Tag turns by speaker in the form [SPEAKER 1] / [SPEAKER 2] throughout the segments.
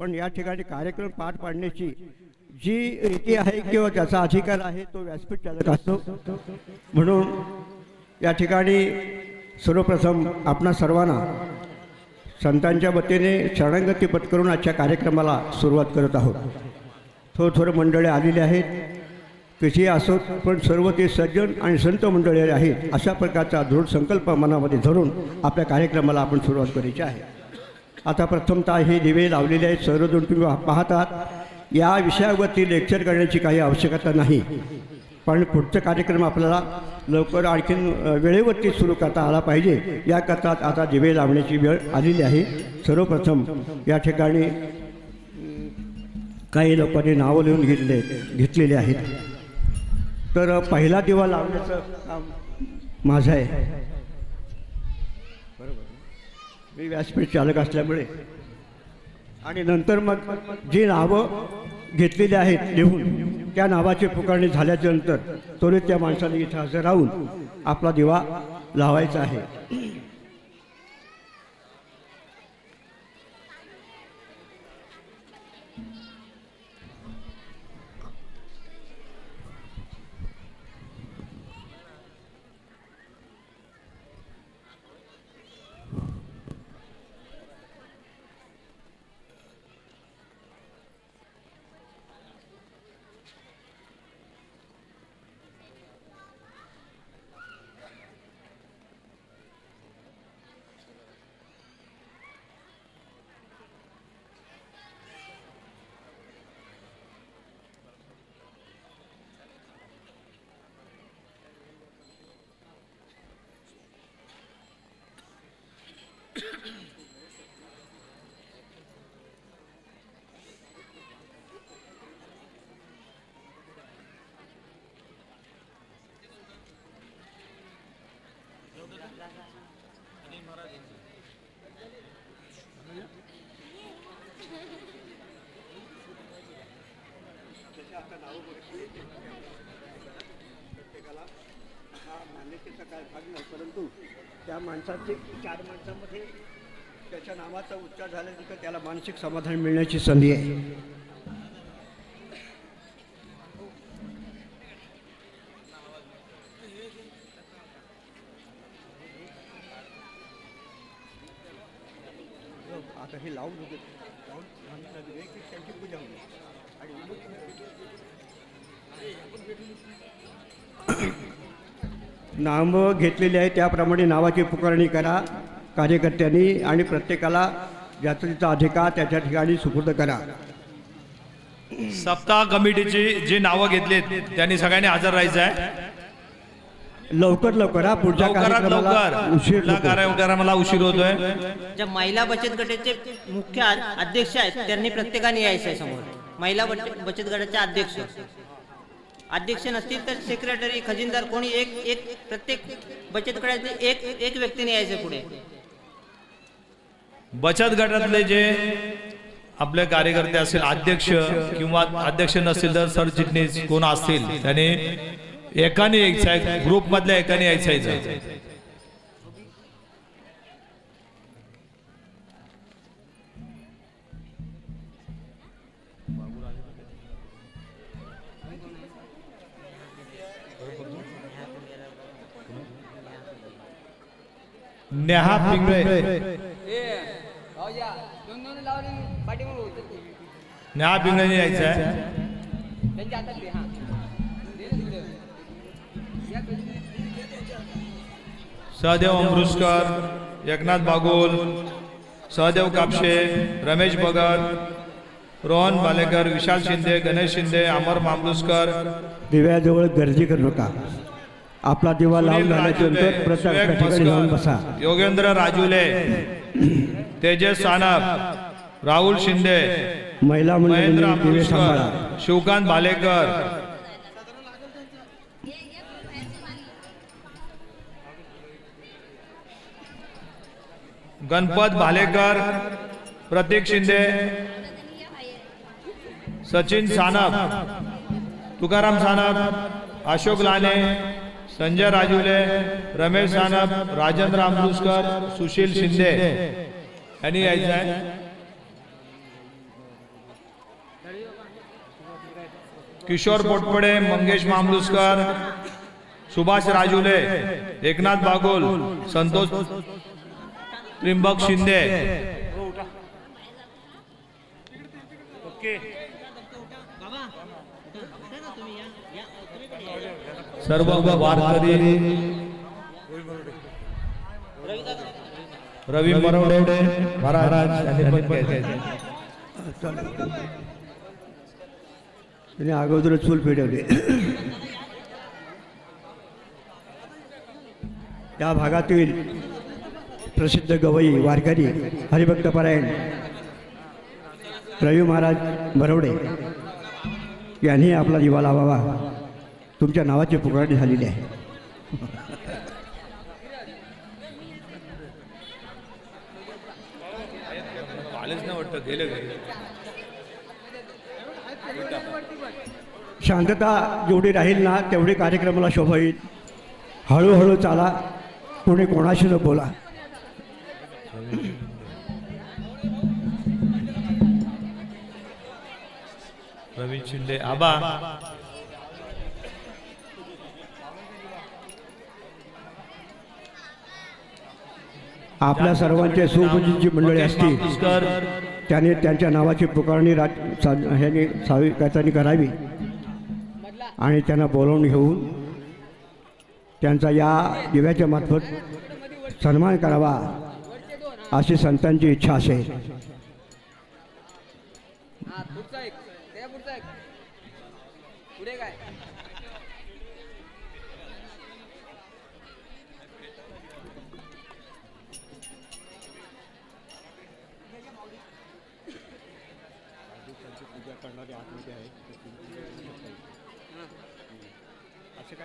[SPEAKER 1] पण या ठिकाणी कार्यक्रम पार पाडण्याची जी रीती आहे किंवा त्याचा अधिकार आहे तो व्यासपीठ चालक असतो म्हणून या ठिकाणी सर्वप्रथम आपणा सर्वांना संतांच्या वतीने शरणगती पत्करून आजच्या कार्यक्रमाला सुरुवात करत आहोत. थोडं थोडं मंडळी आलेली आहेत. कशी असोत पण सर्व ते सज्जन आणि संत मंडळी आहेत अशा प्रकारचा दृढ संकल्प मनामध्ये धरून आपल्या कार्यक्रमाला आपण सुरुवात करायची आहे. आता प्रथमतः हे दिवे लावलेले आहेत सर्वजण तुम्ही पाहतात या विषयावरती लेक्चर करण्याची काही आवश्यकता नाही. पण पुढचा कार्यक्रम आपल्याला लवकर आणखीन वेळेवरती सुरू करता आला पाहिजे. याकरता आता दिवे लावण्याची वेळ आलेली आहे. सर्वप्रथम या ठिकाणी काही लोकांनी नावं लिहून घेतले घेतलेली आहेत. तर पहिला दिवा लावण्याचं काम माझं आहे. मी व्यासपीठ चालक असल्यामुळे. आणि नंतर मग जी नावं घेतलेली आहेत लिहून त्या नावाची पुकारणी झाल्याच्यानंतर त्वरित त्या माणसाने इथं हजर राहून आपला दिवा लावायचा आहे. आपका नाव बघितली त्याला हा मान्यतेचा काय भाग नाही परंतु त्या माणसाचे चार माणसामध्ये त्याच्या नावाचा उच्चार झाल्यानंतर त्याला मानसिक समाधान मिळण्याची संधी आहे आता हे लावून होते लावून सांगितलं गेलं की त्यांची पूजा होईल आणि नावं घेतलेली आहे त्याप्रमाणे नावाची पुकारणी करा कार्यकर्त्यांनी आणि प्रत्येकाला ज्याचा त्याचा अधिकार त्याच्या ठिकाणी सुपूर्द करा.
[SPEAKER 2] सप्ताह कमिटीची जी नावं घेतलीत त्यांनी सगळ्यांनी हजर राहायचं आहे.
[SPEAKER 1] लवकर लवकर हा पुढच्या
[SPEAKER 2] लवकरात
[SPEAKER 1] कार्यक्रमाला
[SPEAKER 2] लवकर.
[SPEAKER 1] उशीर
[SPEAKER 2] पुढल्या
[SPEAKER 1] नको.
[SPEAKER 2] कार्यक्रमाला उशीर होतोय.
[SPEAKER 3] ज्या महिला बचत गटाचे मुख्य अध्यक्ष आहेत त्यांनी प्रत्येकाने यायचं आहे समोर. महिला बच- बचत गटाचे अध्यक्ष. अध्यक्ष नसतील तर सेक्रेटरी खजिनदार कोणी एक एक प्रत्येक बचत गटातले एक एक व्यक्तीने यायचं पुढे.
[SPEAKER 2] बचत गटातले जे आपले कार्यकर्ते असतील अध्यक्ष किंवा अध्यक्ष नसतील तर सरचिटणीस कोण असतील त्याने एकाने यायचं आहे ग्रुप मधल्या एकाने यायचं नेहा पिंगळे नेहा पिंगळेने यायचं आहे सहदेव अमृतकर एकनाथ बागोल सहदेव कापशे रमेश भगत रोहन बालेकर विशाल शिंदे गणेश शिंदे अमर मामलुसकर
[SPEAKER 1] दिव्याजवळ गर्दी करू नका. आपला दिवा लावून
[SPEAKER 2] सुनील
[SPEAKER 1] झाल्याच्या
[SPEAKER 2] राजुले,
[SPEAKER 1] नंतर प्रत्येक
[SPEAKER 2] सुरेख
[SPEAKER 1] आपल्या ठिकाणी जाऊन बसा.
[SPEAKER 2] योगेंद्र राजुले तेजस सानप राहुल शिंदे
[SPEAKER 1] महिला
[SPEAKER 2] महेंद्र
[SPEAKER 1] मंडळी दिवे सांभाळा.
[SPEAKER 2] अमृतकर शिवकांत भालेकर गणपत भालेकर प्रतीक शिंदे सचिन सानप तुकाराम सानप अशोक लाने संजय राजुले रमेश सानप राजेंद्र आमदुसकर सुशील शिंदे. यांनी यायचं आहे किशोर पोटपडे मंगेश मामलुसकर सुभाष राजुले एकनाथ बागुल संतोष त्रिंबक शिंदे. सर्व वारकरी रवी मरवडे महाराज
[SPEAKER 1] त्यांनी अगोदर चूल पेटवली या भागातील प्रसिद्ध गवई वारकरी हरिभक्तपरायण रवी महाराज बरवडे यांनी आपला दिवा लावावा. तुमच्या नावाची पुकारणी झालेली आहे. शांतता जेवढी राहील ना तेवढी कार्यक्रमाला शोभा येईल. हळूहळू चाला कोणी कोणाशी न बोला.
[SPEAKER 2] रवी शिंदे आबा.
[SPEAKER 1] आपल्या सर्वांचे सुपूजित जी मंडळी असतील. त्याने त्यांच्या नावाची पुकारणी राज सा ह्याने सावी त्यांनी करावी. आणि त्यांना बोलावून घेऊन त्यांचा या दिव्याच्या मार्फत सन्मान करावा अशी संतांची इच्छा असेल.
[SPEAKER 4] हा पुढचा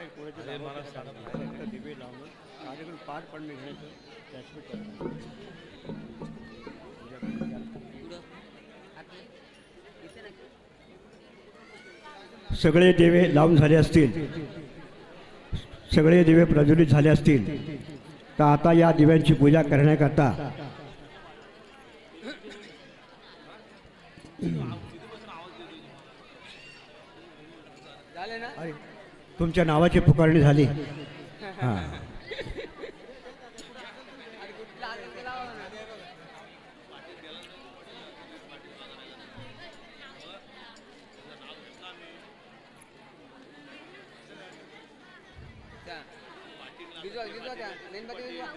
[SPEAKER 1] काही दिवे लावून कार्यक्रम पार पडणे सगळे दिवे लावून झाले असतील. सगळे दिवे प्रज्वलित झाले असतील. तर आता या दिव्यांची पूजा करण्याकरता
[SPEAKER 4] झाले ना
[SPEAKER 1] तुमच्या नावाची पुकारणी झाली. हां.
[SPEAKER 4] आणि कुठला असेल ते लावा ना त्या भिजवा भिजवा त्या मेणबत्ती भिजवा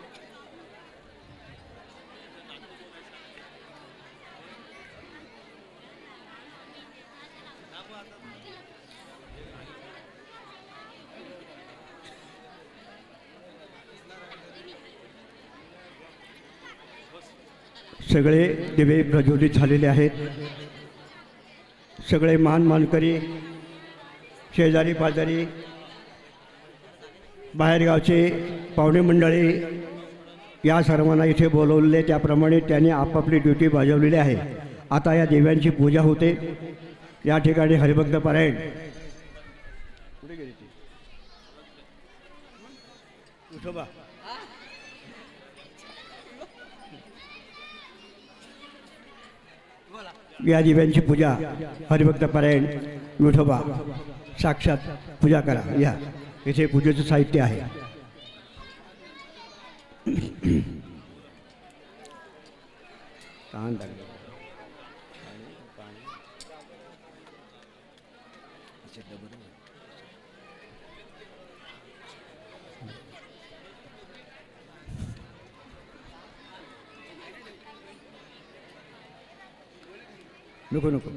[SPEAKER 1] सगळे दिवे प्रज्वलित झालेले आहेत. सगळे मान मानकरी शेजारी पाजारी बाहेरगावचे पाहुणे मंडळी या सर्वांना इथे बोलवलेले त्याप्रमाणे त्यांनी आपापली ड्युटी बजावलेली आहे. आता या देव्यांची पूजा होते. या ठिकाणी हरिभक्त पारायण. उठोबा गेली ती विठोबा या दिव्यांची पूजा हरिभक्त पारायण विठोबा साक्षात पूजा करा. या. इथे पूजेचं साहित्य आहे. तहान लागले. नको नको.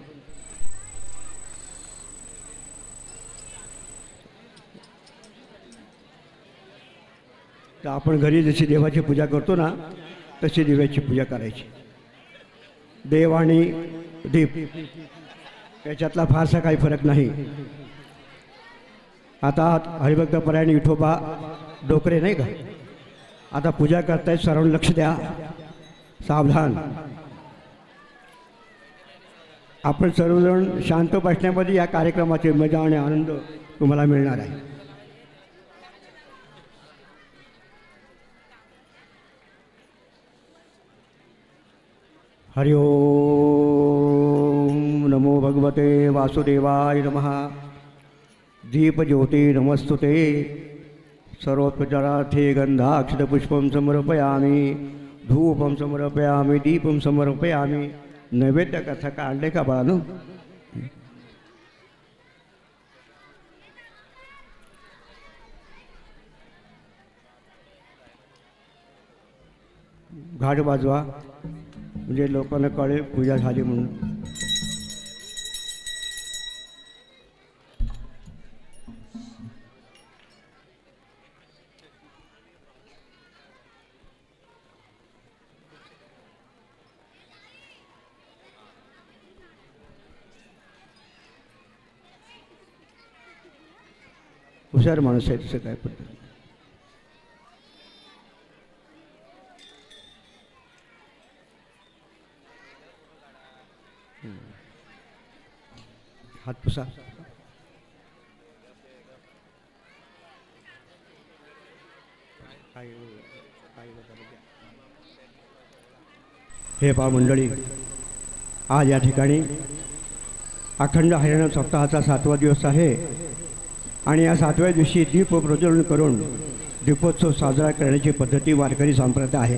[SPEAKER 1] तर आपण घरी जशी देवाची पूजा करतो ना तशी दिव्याची पूजा करायची. देव आणि दीप याच्यातला फारसा काही फरक नाही. आता हरिभक्त परायण विठोबा डोकरे नाही का? आता पूजा करतायत सर्वांनी लक्ष द्या. सावधान. आपण सर्वजण शांत बसण्यामध्ये या कार्यक्रमाचे मजा आणि आनंद तुम्हाला मिळणार आहे. हरि नमो भगवते वासुदेवाय नमः। दीपज्योती नमस्तुते। सर्वोपचारार्थे गंधाक्षतपुष्पं समर्पयामि धूपं समर्पयामि दीपं समर्पयामि। नैवेद्य कथा काढले का बाळानो? घाट वाजवा. म्हणजे लोकांना कळेल पूजा झाली म्हणून. हुशार माणूस आहे तसं काय पद्धत हात पुसा. हे पा मंडळी आज या ठिकाणी अखंड हरियाणा सप्ताहाचा सातवा दिवस आहे. आणि या सातव्या दिवशी दीप प्रज्वलन करून दीपोत्सव साजरा करण्याची पद्धती वारकरी संप्रदाय आहे.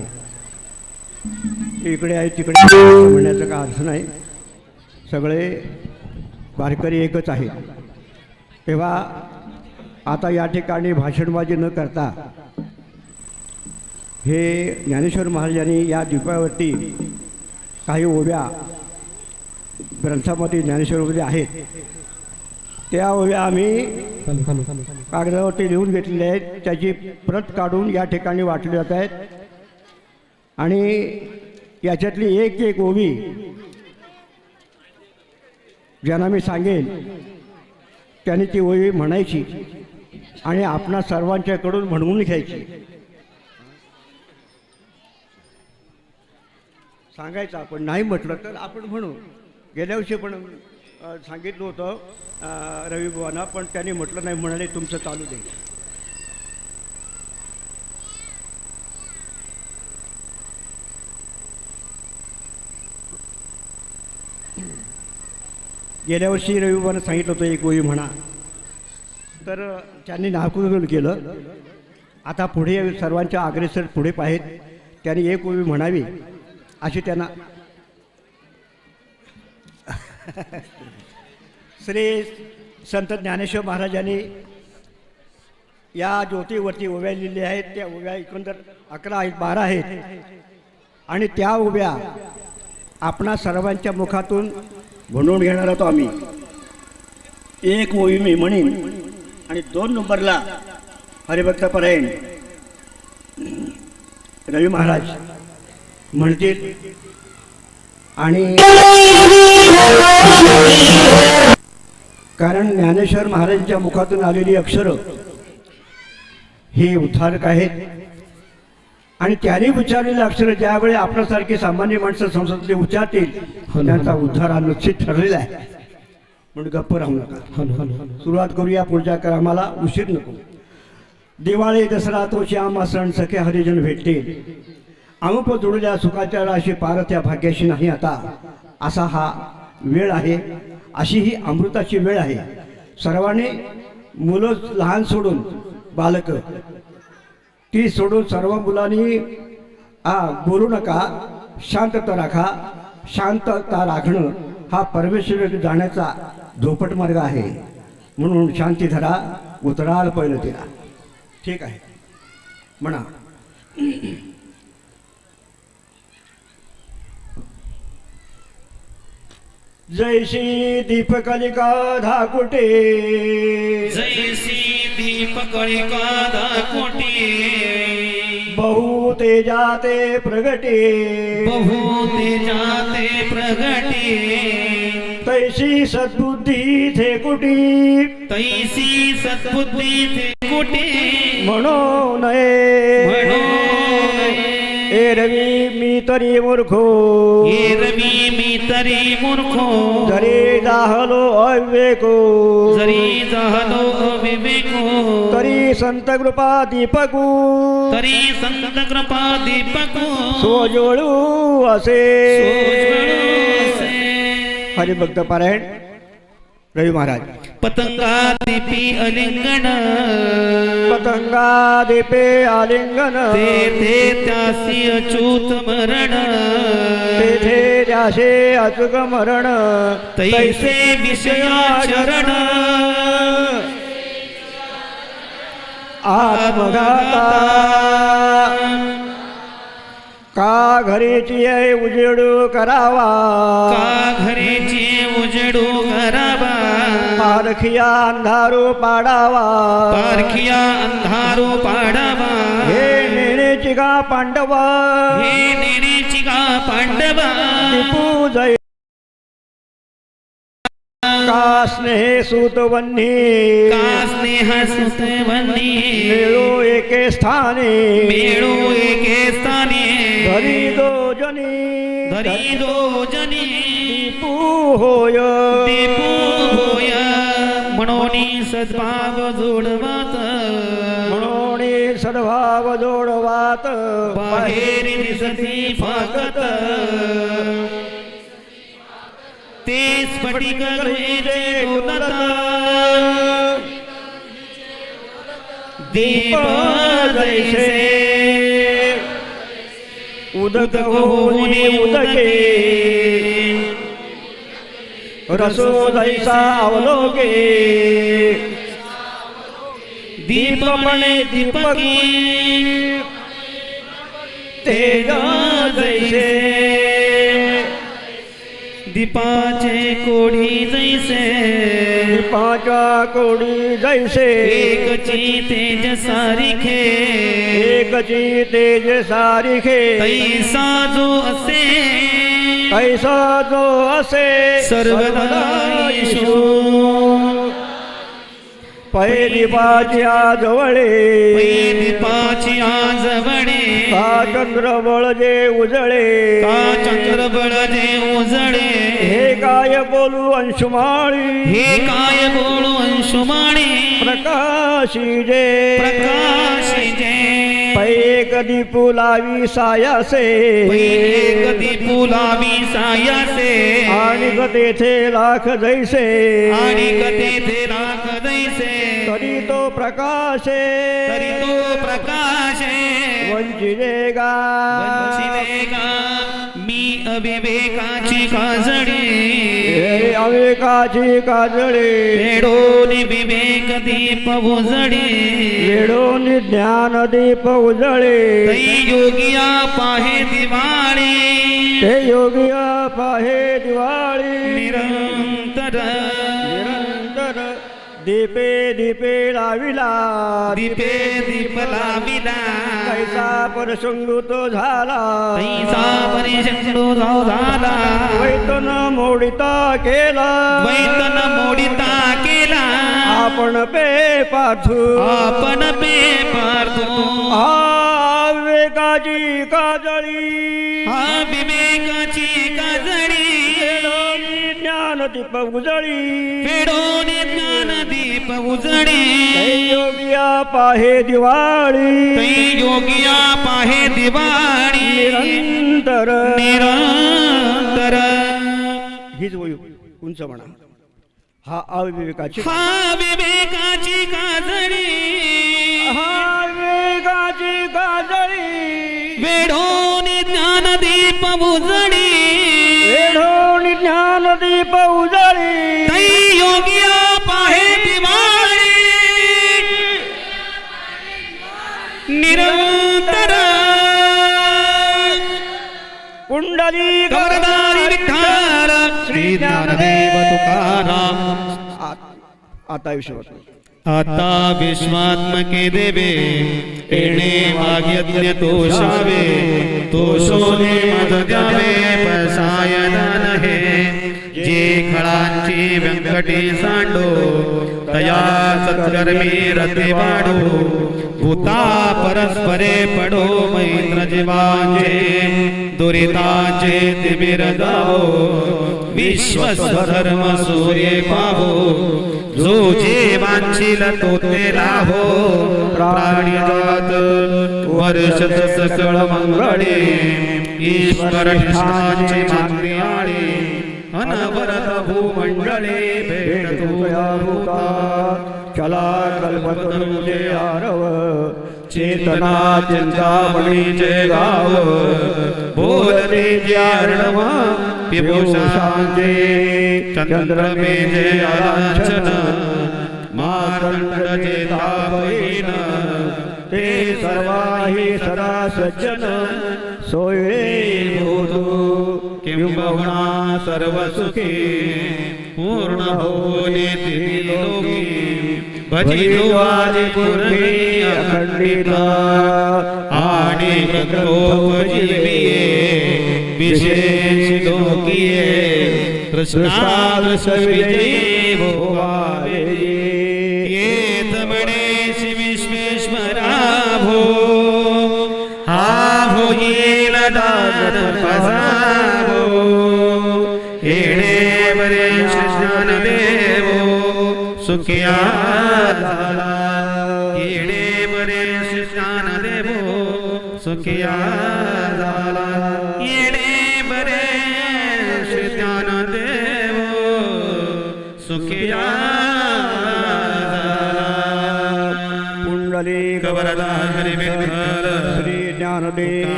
[SPEAKER 1] इकडे आहे तिकडे म्हणण्याचं म्हणण्याचा काय अर्थ नाही. सगळे वारकरी एकच आहेत. तेव्हा आता या ठिकाणी भाषणबाजी न करता हे ज्ञानेश्वर महाराजांनी या दीपावरती काही ओव्या ग्रंथामध्ये ज्ञानेश्वरमध्ये आहेत. त्या ओव्या आम्ही कागदावरती लिहून घेतलेल्या आहेत. त्याची प्रत काढून या ठिकाणी वाटली जात आहेत. आणि याच्यातली एक एक ओवी ज्यांना मी सांगेन त्यांनी ती ओवी म्हणायची आणि आपणा सर्वांच्याकडून म्हणवून घ्यायची सांगायचं आपण नाही म्हटलं तर आपण म्हणू. गेल्या वर्षी पण सांगितलं होतं रविबुवांना पण त्यांनी म्हटलं नाही म्हणाले तुमचं चालू दे. गेल्या वर्षी रविबुवानं सांगितलं होतं एक गोळी म्हणा. तर त्यांनी नाकुल केलं. आता पुढे सर्वांच्या अग्रेसर पुढे पाहेत त्यांनी एक ओवी म्हणावी अशी त्यांना श्री संत ज्ञानेश्वर महाराजांनी या ज्योतीवरती उभ्या लिहिल्या आहेत. त्या उभ्या एकंदर अकरा आहेत बारा आहेत. आणि त्या उभ्या आपणा सर्वांच्या मुखातून म्हणून घेणार होतो आम्ही. एक ओवी मी म्हणेन आणि दोन नंबरला हरिभक्त परायण. रवी महाराज म्हणतील आणि कारण ज्ञानेश्वर महाराजांच्या मुखातून आलेली अक्षरं ही उद्धारक आहेत. आणि त्यांनी उच्चारलेली अक्षरं ज्यावेळी आपल्यासारखे सामान्य माणसं संसदेतले उच्चारतील त्यांचा उद्धार हा निश्चित ठरलेला आहे. म्हणून गप्प राहू नका. सुरुवात करूया पुढच्या क्रमाला. उशीर नको. दिवाळी दसरा तो श्याम सण सखे हरिजन भेटतील. अमुक जुळल्या सुखाच्या राशी पारत्या भाग्याशी नाही आता. असा हा वेळ आहे. अशी ही अमृताची वेळ आहे. सर्वांनी मुलं लहान सोडून बालक. ती सोडून सर्व मुलांनी बोलू नका. शांतता राखा. शांतता राखणं हा परमेश्वर जाण्याचा झोपट मार्ग आहे. म्हणून शांती धरा. उतराल पहिलं तिला. ठीक आहे. म्हणा. जैशी दीपकलिका धाकुटे।
[SPEAKER 5] जैसी दीपकळिका दाकोटी
[SPEAKER 1] बहु तेजाते प्रगटे।
[SPEAKER 5] बहु तेजाते प्रगटी।
[SPEAKER 1] तैशी सद्बुद्धी थे कुटी।
[SPEAKER 5] तैसी सद्बुद्धी ते कुटे।
[SPEAKER 1] म्हणून
[SPEAKER 5] म्हणून
[SPEAKER 1] ए रवी मी तरी मूर्खो।
[SPEAKER 5] ये रवी मी तरी मूर्खो।
[SPEAKER 1] जरी जाहलो अविवेको।
[SPEAKER 5] जरी झालो अविवेको।
[SPEAKER 1] तरी संत कृपा दीपकू।
[SPEAKER 5] तरी संत कृपा दीपको।
[SPEAKER 1] सोजोळू असे।
[SPEAKER 5] सोज्वळू असे.
[SPEAKER 1] हरिभक्त पारायण रवी महाराज
[SPEAKER 5] पतंगा दिपी अलिंगण
[SPEAKER 1] पतंगा दीपे आलिंगन
[SPEAKER 5] तेथे त्यासी अच्युत मरण.
[SPEAKER 1] तेथे त्याशे अचुक मरण.
[SPEAKER 5] तैसे विषया शरण
[SPEAKER 1] आत्मघाता का घरीची उजेडू करावा?
[SPEAKER 5] का घरीची उजडू घराबा
[SPEAKER 1] पारखिया अंधारू पाडावा.
[SPEAKER 5] पारखिया अंधारो पाडावा.
[SPEAKER 1] हे नेण्याची का पांडवा.
[SPEAKER 5] हे नेण्याची का पांडवा.
[SPEAKER 1] टिपू जय का स्नेहे सुतवन्नी
[SPEAKER 5] का स्नेह सुतवनी
[SPEAKER 1] मिळो एके स्थानी।
[SPEAKER 5] मेळो एके स्थानी।
[SPEAKER 1] धरी दो जनी।
[SPEAKER 5] धरी दो जनी।
[SPEAKER 1] टिपू होय।
[SPEAKER 5] दीपू होय। म्हणून सद्भाव जोडवात।
[SPEAKER 1] म्हणून सद्भाव जोडवात।
[SPEAKER 5] बाहेर दिसती फाकत। ते स्फटिक गृहेचे डोलत दीप जैसे
[SPEAKER 1] उदक होऊनी उदके. रसो जैसा अवलोके.
[SPEAKER 5] दीपमणे दीपकी.
[SPEAKER 1] तेज जैसे
[SPEAKER 5] दीपाचे कोडी जैसे।
[SPEAKER 1] पाचा कोडी जैसे।
[SPEAKER 5] एकची तेज सारिखे।
[SPEAKER 1] एकची तेज सारिखे।
[SPEAKER 5] तैसा जो असे।
[SPEAKER 1] कैसा जो असे।
[SPEAKER 5] सर्वदा येशू।
[SPEAKER 1] पहिली बाच्या जवळे
[SPEAKER 5] दीपाची आजवणे
[SPEAKER 1] का चंद्र बळजे उजळे.
[SPEAKER 5] का चंद्र बळजे उजळे.
[SPEAKER 1] हे काय बोलू अंशुमाळी.
[SPEAKER 5] हे काय बोलू अंशुमाणे
[SPEAKER 1] प्रकाशी जे.
[SPEAKER 5] प्रकाश जे.
[SPEAKER 1] पै कधी फुलावी सायासे.
[SPEAKER 5] कधी फुलावी सायासे.
[SPEAKER 1] आणि ग तेथे लाख जैसे.
[SPEAKER 5] आणि तेथे राख दैसे
[SPEAKER 1] तरी तो प्रकाशे.
[SPEAKER 5] तरी तो प्रकाशे.
[SPEAKER 1] वंचिले गा
[SPEAKER 5] वंचिले मी अविवेकाची काजळी.
[SPEAKER 1] हे अवेकाची काजळे.
[SPEAKER 5] वेडोन विवेक दीप उजडी
[SPEAKER 1] वेडोन ज्ञान दीप उजळे.
[SPEAKER 5] तै योगिया पाहे दिवाळी.
[SPEAKER 1] ते योगिया पाहे दिवाळी.
[SPEAKER 5] निरंतर.
[SPEAKER 1] निरंतर. दीपे दीपे लाविला.
[SPEAKER 5] दीपे दीप लाविला.
[SPEAKER 1] कैसा परशंगू तो झाला.
[SPEAKER 5] तैसा जाऊ झाला
[SPEAKER 1] वैतन मोडिता केला.
[SPEAKER 5] द्वैतन मोडिता केला.
[SPEAKER 1] आपण पे पार्थू
[SPEAKER 5] आपण पे
[SPEAKER 1] हा विवेकाची काजळी. दीप उजळी.
[SPEAKER 5] फेडोन ज्ञान दीप उजडी
[SPEAKER 1] योगिया पाहे दिवाळी.
[SPEAKER 5] योगिया पाहे दिवाळी.
[SPEAKER 1] निरंतर.
[SPEAKER 5] निरंतर.
[SPEAKER 1] हीच वयू उंच म्हणा. हा अविवेकाची
[SPEAKER 5] हा विवेकाची काजळी
[SPEAKER 1] हा विवेकाची काजळी
[SPEAKER 5] वेढोन ज्ञान दीप
[SPEAKER 1] ज्ञान दीप उजळी.
[SPEAKER 5] योगिया पाहे दिवाळी. निरंतर.
[SPEAKER 1] कुंडली
[SPEAKER 5] गौरदारी विठ्ठल. श्री ज्ञानदेव तुकाराम.
[SPEAKER 1] आता विषय
[SPEAKER 5] आता विश्वात्मके देवे येणे माग्यज्ञ तोषावे तोषोने मज द्यावे पसायदान जे खळांची व्यंकटी सांडो तया सत्कर्मी रते वाढो भूता परस्परे पडो मैत्र जीवांचे दुरितांचे तिमिर विश्व धर्म सूर्य पाहो जो जे वांछील तो ते लाभो प्राणी जात सकळ मंगळे ईश्वर निष्ठांची मागणी आळी अनवरत भूमंडळे भेटतो या
[SPEAKER 1] भूता चला कल्पतरुजे आरव
[SPEAKER 5] चेतना चिंतामणीचे गाव. बोलते जे अर्णव चंद्रमेजे चंद्रमे जे आलांछन मार्तंड जे
[SPEAKER 1] ते सर्वाही सदा सज्जन. सोये भूतो
[SPEAKER 5] किंबहुना सर्व सुखी पूर्ण होने लोकी भजितो आदि पूर्वी अखंडित आणि विशेष लोकीये. कृष्णादृश विजयी भोवारे सुखिया झाला येणे बरे ज्ञान देवो सुखिया झाला येणे बरे ज्ञान देवो सुखिया
[SPEAKER 1] पुंडली
[SPEAKER 5] गवरदा हरी विठ्ठल
[SPEAKER 1] श्री ज्ञानदेव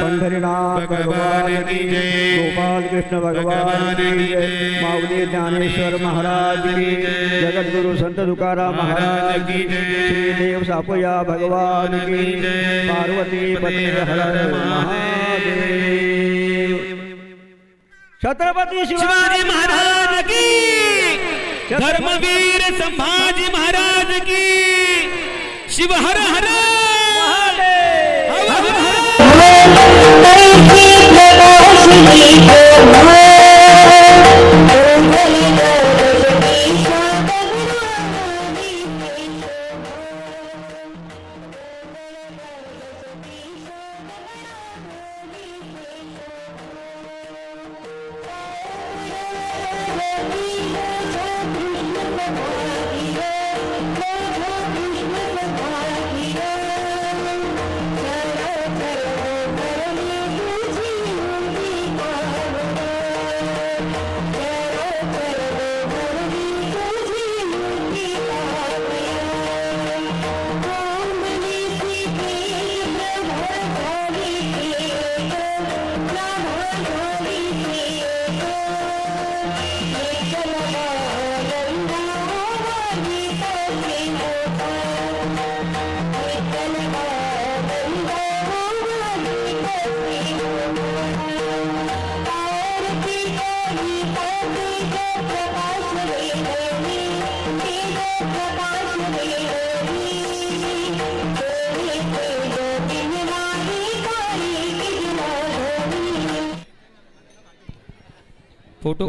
[SPEAKER 1] पंढरीनाथ भगवान की जय गोपाल कृष्ण भगवान की जय माऊली ज्ञानेश्वर महाराज की। जय जगद्गुरु संत तुकाराम महाराज की जय देव सापया भगवान की जय पार्वती पते हर महादेव छत्रपती
[SPEAKER 5] शिवाजी महाराज की धर्मवीर संभाजी महाराज की। शिव हर हर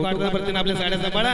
[SPEAKER 5] फोटो काढताना प्रत्येक आपल्या साड्याचा बाळा